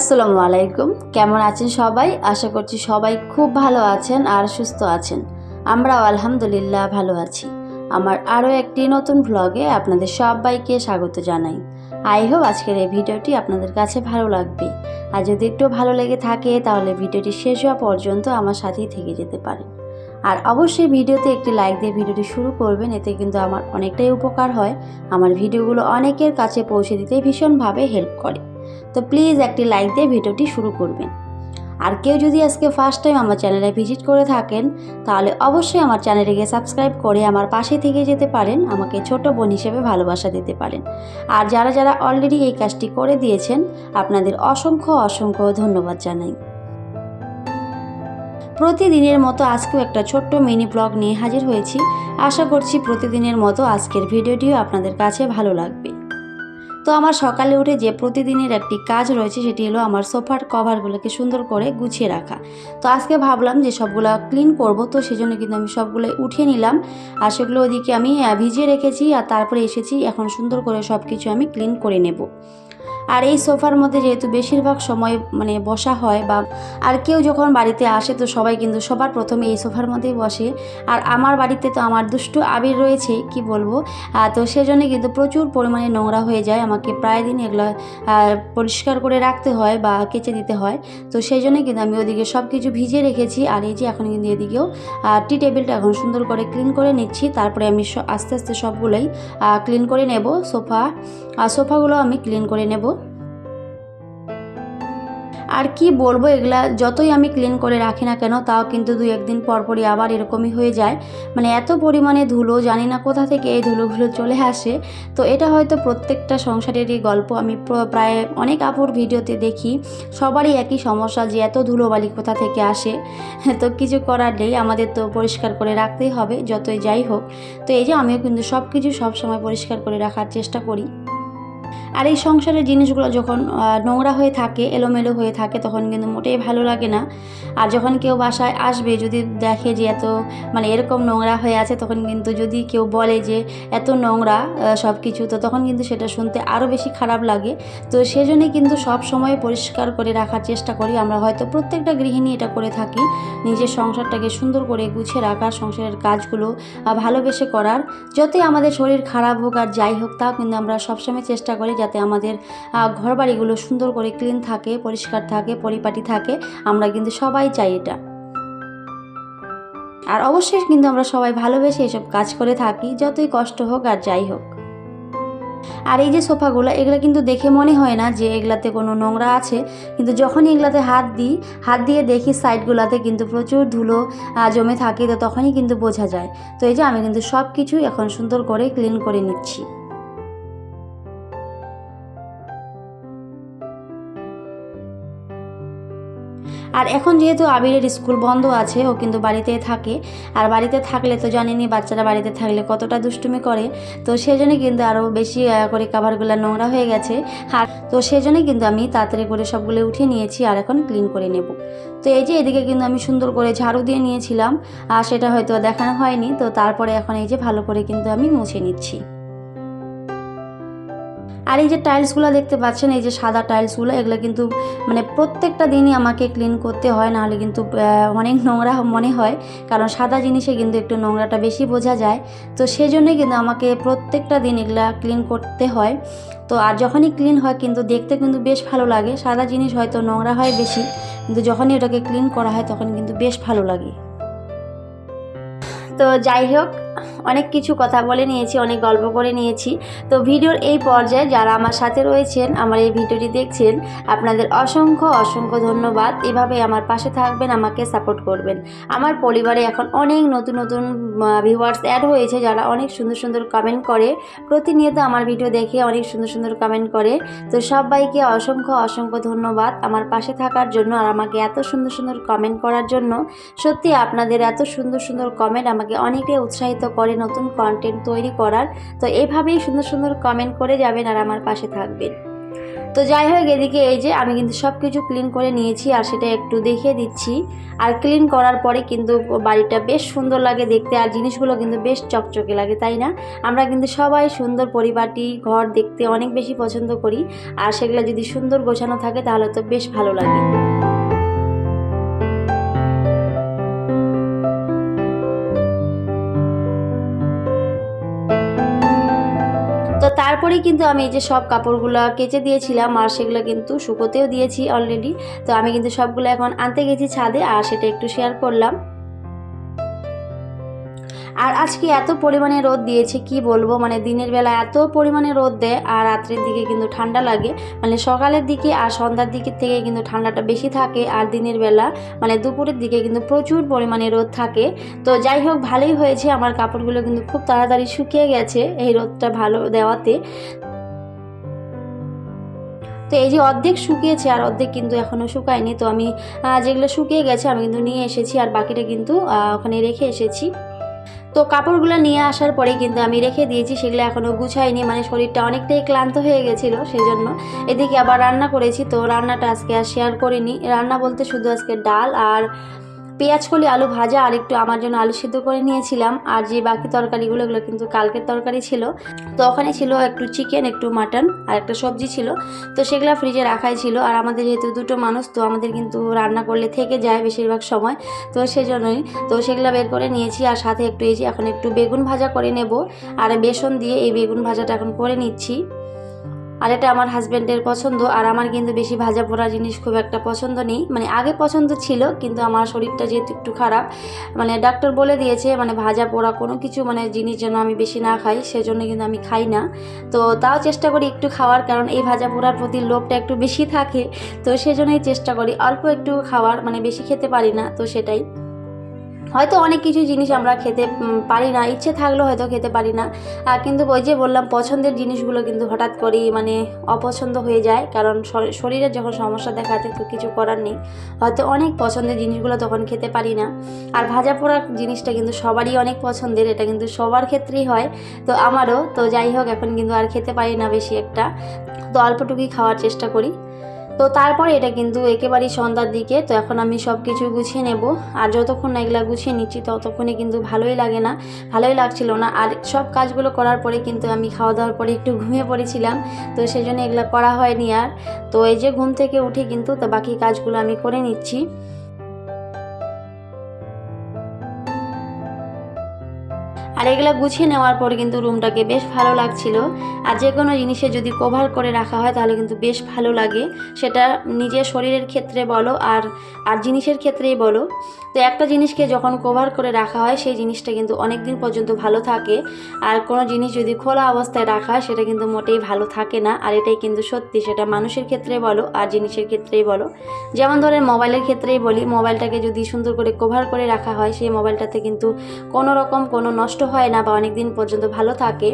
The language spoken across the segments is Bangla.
আসসালামু আলাইকুম। কেমন আছেন সবাই? আশা করছি সবাই খুব ভালো আছেন আর সুস্থ আছেন। আমরাও আলহামদুলিল্লাহ ভালো আছি। আমার আরও একটি নতুন ভ্লগে আপনাদের সবাইকে স্বাগত জানাই। আই হোপ আজকের এই ভিডিওটি আপনাদের কাছে ভালো লাগবে। আর যদি একটু ভালো লেগে থাকে, তাহলে ভিডিওটি শেষ হওয়া পর্যন্ত আমার সাথেই থেকে যেতে পারেন। আর অবশ্যই ভিডিওতে একটি লাইক দিয়ে ভিডিওটি শুরু করবেন, এতে কিন্তু আমার অনেকটাই উপকার হয়। আমার ভিডিওগুলো অনেকের কাছে পৌঁছে দিতে ভীষণভাবে হেল্প করে। তো প্লিজ একটি লাইক দিয়ে ভিডিওটি শুরু করবেন। আর কেউ যদি আজকে ফার্স্ট টাইম আমার চ্যানেলে ভিজিট করে থাকেন, তাহলে অবশ্যই আমার চ্যানেলটিকে সাবস্ক্রাইব করে আমার পাশে থেকে যেতে পারেন, আমাকে ছোট বোন হিসেবে ভালোবাসা দিতে পারেন। আর যারা যারা অলরেডি এই কাজটি করে দিয়েছেন, আপনাদের অসংখ্য অসংখ্য ধন্যবাদ জানাই। প্রতিদিনের মতো আজকেও একটা ছোট্ট মিনি ব্লগ নিয়ে হাজির হয়েছি। আশা করছি প্রতিদিনের মতো আজকের ভিডিওটিও আপনাদের কাছে ভালো লাগবে। তো আমার সকালে উঠে যে প্রতিদিনের একটি কাজ রয়েছে সেটি হলো আমার সোফার কভারগুলোকে সুন্দর করে গুছিয়ে রাখা। তো আজকে ভাবলাম যে সবগুলো ক্লিন করব, তো সেজন্য কিন্তু আমি সবগুলো উঠিয়ে নিলাম। আর সেগুলো ওদিকে আমি ভিজিয়ে রেখেছি আর তারপরে এসেছি, এখন সুন্দর করে সব কিছু আমি ক্লিন করে নেব। আর এই সোফার মধ্যে যেহেতু বেশিরভাগ সময় মানে বসা হয় বা আর কেউ যখন বাড়িতে আসে তো সবাই কিন্তু সবার প্রথমে এই সোফার মধ্যেই বসে। আর আমার বাড়িতে তো আমার দুষ্টু আবির রয়েছে, কি বলব? তো সেজন্য কিন্তু প্রচুর পরিমাণে নোংরা হয়ে যায়। আমাকে প্রায় দিন এগুলো পরিষ্কার করে রাখতে হয় বা কেচে দিতে হয়। তো সেই জন্য কিন্তু আমি ওদিকে সব কিছু ভিজিয়ে রেখেছি। আর এই যে এখন কিন্তু এদিকেও টি টেবিলটা এখন সুন্দর করে ক্লিন করে নিচ্ছি। তারপরে আমি আস্তে আস্তে সবগুলোই ক্লিন করে নেব সোফা। সোফাগুলো আমি ক্লিন করে নেব। আর কি বলব, এগুলা যতই আমি ক্লিন করে রাখি না কেন, তাও কিন্তু দুই একদিন পর পরই আবার এরকমই হয়ে যায়। মানে এত পরিমাণে ধুলো, জানি না কোথা থেকে এই ধুলোগুলো চলে আসে। তো এটা হয়তো প্রত্যেকটা সংসারেরই গল্প। আমি প্র- প্রায় অনেক আপুর ভিডিওতে দেখি, সবারই একই সমস্যা যে এত ধুলোবালি কোথা থেকে আসে। তো কিছু করার নেই, আমাদের তো পরিষ্কার করে রাখতেই হবে, যতই যাই হোক। তো এই যে আমিও কিন্তু সব কিছু সবসময় পরিষ্কার করে রাখার চেষ্টা করি। আর এই সংসারের জিনিসগুলো যখন নোংরা হয়ে থাকে, এলোমেলো হয়ে থাকে, তখন কিন্তু মোটেই ভালো লাগে না। আর যখন কেউ বাসায় আসবে, যদি দেখে যে এত মানে এরকম নোংরা হয়ে আছে, তখন কিন্তু যদি কেউ বলে যে এত নোংরা সব কিছু তো তখন কিন্তু সেটা শুনতে আরও বেশি খারাপ লাগে। তো সেজন্যই কিন্তু সব সময় পরিষ্কার করে রাখার চেষ্টা করি। আমরা হয়তো প্রত্যেকটা গৃহিণী এটা করে থাকি, নিজের সংসারটাকে সুন্দর করে গুছিয়ে রাখার, সংসারের কাজগুলো ভালোবেসে করার। যতই আমাদের শরীর খারাপ হোক আর যাই হোক, তাও কিন্তু আমরা সবসময় চেষ্টা করি যাতে আমাদের আহ, ঘরবাড়িগুলো সুন্দর করে ক্লিন থাকে পরিষ্কার থাকে পরিপাটি থাকে আমরা কিন্তু সবাই চাই এটা। আর অবশ্যই কিন্তু আমরা সবাই ভালোবেসে এসব কাজ করে থাকি যতই কষ্ট হোক আর যাই হোক। আর এই যে সোফাগুলো এগুলো কিন্তু দেখে মনে হয় না যে এগুলাতে কোনো নোংরা আছে কিন্তু যখন এগুলাতে হাত দিই হাত দিয়ে দেখি সাইডগুলোতে কিন্তু প্রচুর ধুলো জমে থাকে তো তখনই কিন্তু বোঝা যায়। তো এই যে আমি কিন্তু সব কিছুই এখন সুন্দর করে ক্লিন করে নিচ্ছি। আর এখন যেহেতু আবিরের স্কুল বন্ধ আছে, ও কিন্তু বাড়িতে থাকে। আর বাড়িতে থাকলে তো জানেনই, বাচ্চারা বাড়িতে থাকলে কতটা দুষ্টুমি করে। তো সেজন্য কিন্তু আরও বেশি করে কাভারগুলো নোংরা হয়ে গেছে। আর তো সেজন্যই কিন্তু আমি তাড়াতাড়ি করে সবগুলো উঠিয়ে নিয়েছি আর এখন ক্লিন করে নেব। তো এই যে এদিকে কিন্তু আমি সুন্দর করে ঝাড়ু দিয়ে নিয়েছিলাম, আর সেটা হয়তো দেখানো হয়নি। তো তারপরে এখন এই যে ভালো করে কিন্তু আমি মুছে নিচ্ছি। আর এই যে টাইলসগুলো দেখতে পাচ্ছেন, এই যে সাদা টাইলসগুলো, এগুলো কিন্তু মানে প্রত্যেকটা দিনই আমাকে ক্লিন করতে হয়, নাহলে কিন্তু অনেক নোংরা মনে হয়, কারণ সাদা জিনিসে কিন্তু একটু নোংরাটা বেশি বোঝা যায়। তো সেই জন্যই কিন্তু আমাকে প্রত্যেকটা দিন এগুলা ক্লিন করতে হয়। তো আর যখনই ক্লিন হয় কিন্তু দেখতে কিন্তু বেশ ভালো লাগে, সাদা জিনিস হয়তো নোংরা হয় বেশি, কিন্তু যখনই ওটাকে ক্লিন করা হয় তখন কিন্তু বেশ ভালো লাগে। তো যাই হোক অনেক কিছু কথা বলে নিয়েছি, অনেক গল্প করে নিয়েছি। তো ভিডিওর এই পর্যায়ে যারা আমার সাথে রয়েছেন, আমার এই ভিডিওটি দেখছেন, আপনাদের অসংখ্য অসংখ্য ধন্যবাদ। এভাবে আমার পাশে থাকবেন, আমাকে সাপোর্ট করবেন। আমার পরিবারে এখন অনেক নতুন নতুন ভিউয়ার্স অ্যাড হয়েছে যারা অনেক সুন্দর সুন্দর কমেন্ট করে। প্রতিনিয়ত আমার ভিডিও দেখে অনেক সুন্দর সুন্দর কমেন্ট করে। তো সবাইকে অসংখ্য অসংখ্য ধন্যবাদ আমার পাশে থাকার জন্য আর আমাকে এত সুন্দর সুন্দর কমেন্ট করার জন্য। সত্যি আপনাদের এত সুন্দর সুন্দর কমেন্ট আমাকে অনেকটাই উৎসাহিত করে। নতুন কন্টেন্ট তৈরি করার। তো এভাবেই সুন্দর সুন্দর কমেন্ট করে যাবেন আর আমার পাশে থাকবেন। তো যাই হোক, এদিকে এই যে আমি কিন্তু সব কিছু ক্লিন করে নিয়েছি আর সেটা একটু দেখিয়ে দিচ্ছি। আর ক্লিন করার পরে কিন্তু বাড়িটা বেশ সুন্দর লাগে দেখতে আর জিনিসগুলো কিন্তু বেশ চকচকে লাগে, তাই না? আমরা কিন্তু সবাই সুন্দর পরিপাটি, ঘর দেখতে অনেক বেশি পছন্দ করি। আর সেগুলো যদি সুন্দর গোছানো থাকে তাহলে তো বেশ ভালো লাগে। তারপরে কিন্তু আমি এই যে সব কাপড়গুলো কেচে দিয়েছিলাম আর সেগুলো কিন্তু শুকোতেও দিয়েছি অলরেডি তো আমি কিন্তু সবগুলো এখন আনতে গেছি ছাদে আর সেটা একটু শেয়ার করলাম। আর আজকে এত পরিমাণে রোদ দিয়েছে, কি বলব? মানে দিনের বেলা এত পরিমাণে রোদ দেয় আর রাত্রের দিকে কিন্তু ঠান্ডা লাগে। মানে সকালের দিকে আর সন্ধ্যার দিকের থেকে কিন্তু ঠান্ডাটা বেশি থাকে আর দিনের বেলা মানে দুপুরের দিকে কিন্তু প্রচুর পরিমাণে রোদ থাকে। তো যাই হোক, ভালোই হয়েছে। আমার কাপড়গুলো কিন্তু খুব তাড়াতাড়ি শুকিয়ে গেছে এই রোদটা ভালো দেওয়াতে। তো এই যে অর্ধেক শুকিয়েছে আর অর্ধেক কিন্তু এখনও শুকায়নি। তো আমি যেগুলো শুকিয়ে গেছে আমি কিন্তু নিয়ে এসেছি আর বাকিটা কিন্তু ওখানে রেখে এসেছি। তো কাপড়গুলো নিয়ে আসার পরে কিন্তু আমি রেখে দিয়েছি, সেগুলো এখনও গুছাইনি মানে শরীরটা অনেকটাই ক্লান্ত হয়ে গেছিল সেই জন্য এদিকে আবার রান্না করেছি, তো রান্নাটা আজকে আর শেয়ার করিনি। রান্না বলতে শুধু আজকে ডাল আর পেঁয়াজ কলি, আলু ভাজা আর একটু আমার জন্য আলু সিদ্ধ করে নিয়েছিলাম। আর যে বাকি তরকারিগুলো, এগুলো কিন্তু কালকের তরকারি ছিল। তো ওখানে ছিল একটু চিকেন একটু মাটন আর একটা সবজি ছিল। তো সেগুলো ফ্রিজে রাখাই ছিল। আর আমাদের যেহেতু দুটো মানুষ, তো আমাদের কিন্তু রান্না করলে থেকে যায় বেশিরভাগ সময়। তো সেজন্যই, তো সেগুলো বের করে নিয়েছি। আর সাথে একটু এই যে এখন একটু বেগুন ভাজা করে নেব। আর বেসন দিয়ে এই বেগুন ভাজাটা এখন করে নিচ্ছি। আর এটা আমার হাজব্যান্ডের পছন্দ, আর আমার কিন্তু বেশি ভাজা পোড়া জিনিস খুব একটা পছন্দ নেই। মানে আগে পছন্দ ছিল, কিন্তু আমার শরীরটা যেহেতু একটু খারাপ মানে ডাক্তার বলে দিয়েছে মানে ভাজা পোড়া কোনো কিছু মানে জিনিস যেন আমি বেশি না খাই, সেজন্য কিন্তু আমি খাই না। তো তাও চেষ্টা করি একটু খাওয়ার, কারণ এই ভাজা পোড়ার প্রতি লোভটা একটু বেশি থাকে, তো সেজন্যই চেষ্টা করি অল্প একটু খাওয়ার মানে বেশি খেতে পারি না, তো সেটাই। হয়তো অনেক কিছু জিনিস আমরা খেতে পারি না। ইচ্ছে থাকলেও হয়তো খেতে পারি না। কিন্তু ওই যে বললাম, পছন্দের জিনিসগুলো কিন্তু হঠাৎ করেই মানে অপছন্দ হয়ে যায়। কারণ শর- শরীরের যখন সমস্যা দেখাতে তো কিছু করার নেই। হয়তো অনেক পছন্দের জিনিসগুলো তখন খেতে পারি না। আর ভাজা পোড়া জিনিসটা কিন্তু সবারই অনেক পছন্দের। এটা কিন্তু সবার ক্ষেত্রেই হয়। তো আমারও। তো যাই হোক, এখন কিন্তু আর খেতে পারি না বেশি একটা। তো অল্পটুকুই খাওয়ার চেষ্টা করি। তো তারপরে এটা কিন্তু একেবারেই সন্ধ্যার দিকে, তো এখন আমি সব কিছু গুছিয়ে নেব। আর যতক্ষণ না এগুলা গুছিয়ে নিচ্ছি, ততক্ষণে কিন্তু ভালোই লাগে না, ভালোই লাগছিল না। আর সব কাজগুলো করার পরে কিন্তু আমি খাওয়া দাওয়ার পরে একটু ঘুমিয়ে পড়েছিলাম, তো সেই জন্য এগুলো করা হয়নি আর। তো এই যে ঘুম থেকে উঠে কিন্তু তো বাকি কাজগুলো আমি করে নিচ্ছি। আর এগুলো গুছিয়ে নেওয়ার পর কিন্তু রুমটাকে বেশ ভালো লাগছিল। আর যে কোনো জিনিসে যদি কভার করে রাখা হয়, তাহলে কিন্তু বেশ ভালো লাগে। সেটা নিজের শরীরের ক্ষেত্রে বলো আর আর জিনিসের ক্ষেত্রেই বলো। তো একটা জিনিসকে যখন কভার করে রাখা হয়, সেই জিনিসটা কিন্তু অনেক দিন পর্যন্ত ভালো থাকে। আর কোনো জিনিস যদি খোলা অবস্থায় রাখা হয়, সেটা কিন্তু মোটেই ভালো থাকে না। আর এটাই কিন্তু সত্যি, সেটা মানুষের ক্ষেত্রে বলো আর জিনিসের ক্ষেত্রেই বলো। যেমন ধরেন মোবাইলের ক্ষেত্রেই বলি, মোবাইলটাকে যদি সুন্দর করে কভার করে রাখা হয়, সেই মোবাইলটাতে কিন্তু কোনো রকম কোনো নষ্ট হয় না বা অনেক দিন পর্যন্ত ভালো থাকে,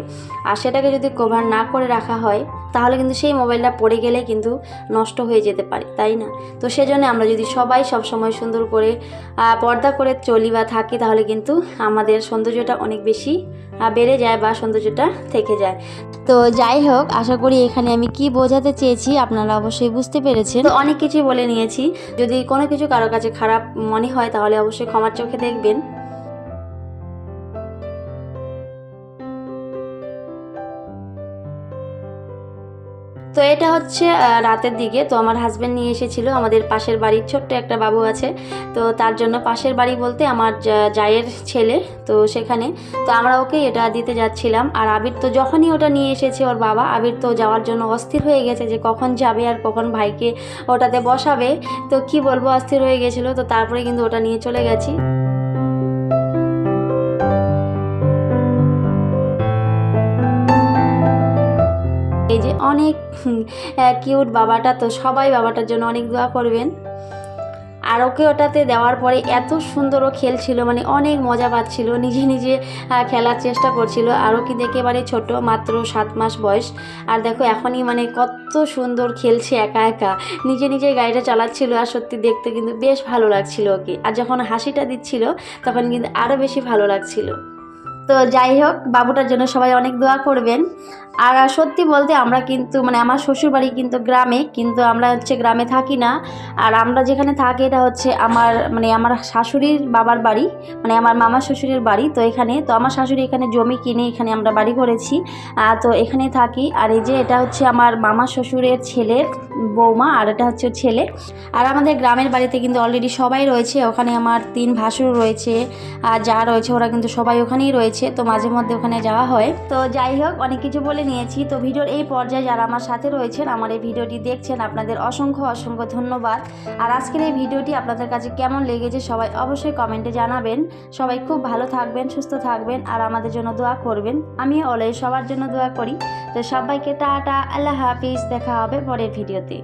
আর সেটাকে যদি কভার না করে রাখা হয়, তাহলে কিন্তু সেই মোবাইলটা পড়ে গেলে কিন্তু নষ্ট হয়ে যেতে পারে, তাই না? তো সেজন্য আমরা যদি সবাই সব সময় সুন্দর করে পর্দা করে চলি বা থাকি, তাহলে কিন্তু আমাদের সৌন্দর্যটা অনেক বেশি বেড়ে যায় বা সৌন্দর্যটা থেকে যায়। তো যাই হোক, আশা করি এখানে আমি কি বোঝাতে চেয়েছি আপনারা অবশ্যই বুঝতে পেরেছেন। তো অনেক কিছুই বলে নিয়েছি, যদি কোনো কিছু কারও কাছে খারাপ মনে হয়, তাহলে অবশ্যই ক্ষমার চোখে দেখবেন। হচ্ছে রাতের দিকে। তো আমার হাজব্যান্ড নিয়ে এসেছিল, আমাদের পাশের বাড়ির ছোট্ট একটা বাবু আছে। তো তার জন্য পাশের বাড়ি বলতে আমার জায়ের ছেলে। তো সেখানে, তো আমরা ওকে এটা দিতে যাচ্ছিলাম। আর আবির তো যখনই ওটা নিয়ে এসেছে ওর বাবা, আবির তো যাওয়ার জন্য অস্থির হয়ে গেছে যে কখন যাবে আর কখন ভাইকে ওটাতে বসাবে। তো কি বলব, অস্থির হয়ে গেছিল। তো তারপরে কিন্তু ওটা নিয়ে চলে গেছি। অনেক কিউট বাবাটা তো সবাই বাবাটার জন্য অনেক দোয়া করবেন। আর ওকে ওটাতে দেওয়ার পরে এত সুন্দর ও খেলছিল মানে অনেক মজা পাচ্ছিল, নিজে নিজে খেলার চেষ্টা করছিল। আরও কিন্তু একেবারে ছোট, মাত্র সাত মাস বয়স। আর দেখো এখনই মানে কত সুন্দর খেলছে একা একা। নিজে নিজে গাড়িটা চালাচ্ছিল আর সত্যি দেখতে কিন্তু বেশ ভালো লাগছিল ওকে। আর যখন হাসিটা দিচ্ছিল, তখন কিন্তু আরও বেশি ভালো লাগছিল। তো যাই হোক, বাবুটার জন্য সবাই অনেক দোয়া করবেন। আর সত্যি বলতে আমরা কিন্তু মানে আমার শ্বশুরবাড়ি কিন্তু গ্রামে, কিন্তু আমরা হচ্ছে গ্রামে থাকি না। আর আমরা যেখানে থাকি, এটা হচ্ছে আমার মানে আমার শাশুড়ির বাবার বাড়ি মানে আমার মামা শ্বশুরের বাড়ি তো এখানে। তো আমার শাশুড়ি এখানে জমি কিনে এখানে আমরা বাড়ি করেছি। তো এখানে থাকি। আর এই যে এটা হচ্ছে আমার মামা শ্বশুরের ছেলের বৌমা, আর এটা হচ্ছে ছেলে। আর আমাদের গ্রামের বাড়িতে কিন্তু অলরেডি সবাই রয়েছে। ওখানে আমার তিন ভাসুর রয়েছে, আর যা রয়েছে ওরা কিন্তু সবাই ওখানেই রয়েছে। তো মাঝে মধ্যে ওখানে যাওয়া হয়। তো যাই হোক, অনেক কিছু বলে নিয়েছি। তো ভিডিওর এই পর্যায়ে যারা আমার সাথে রয়েছেন, আমার এই ভিডিওটি দেখছেন, আপনাদের অসংখ্য অসংখ্য ধন্যবাদ। আর আজকের এই ভিডিওটি আপনাদের কাছে কেমন লেগেছে সবাই অবশ্যই কমেন্টে জানাবেন। সবাই খুব ভালো থাকবেন, সুস্থ থাকবেন, আর আমাদের জন্য দোয়া করবেন। আমি অলওয়েজ সবার জন্য দোয়া করি। তো সবাইকে টাটা, আল্লাহ হাফিজ, দেখা হবে পরের ভিডিওতে।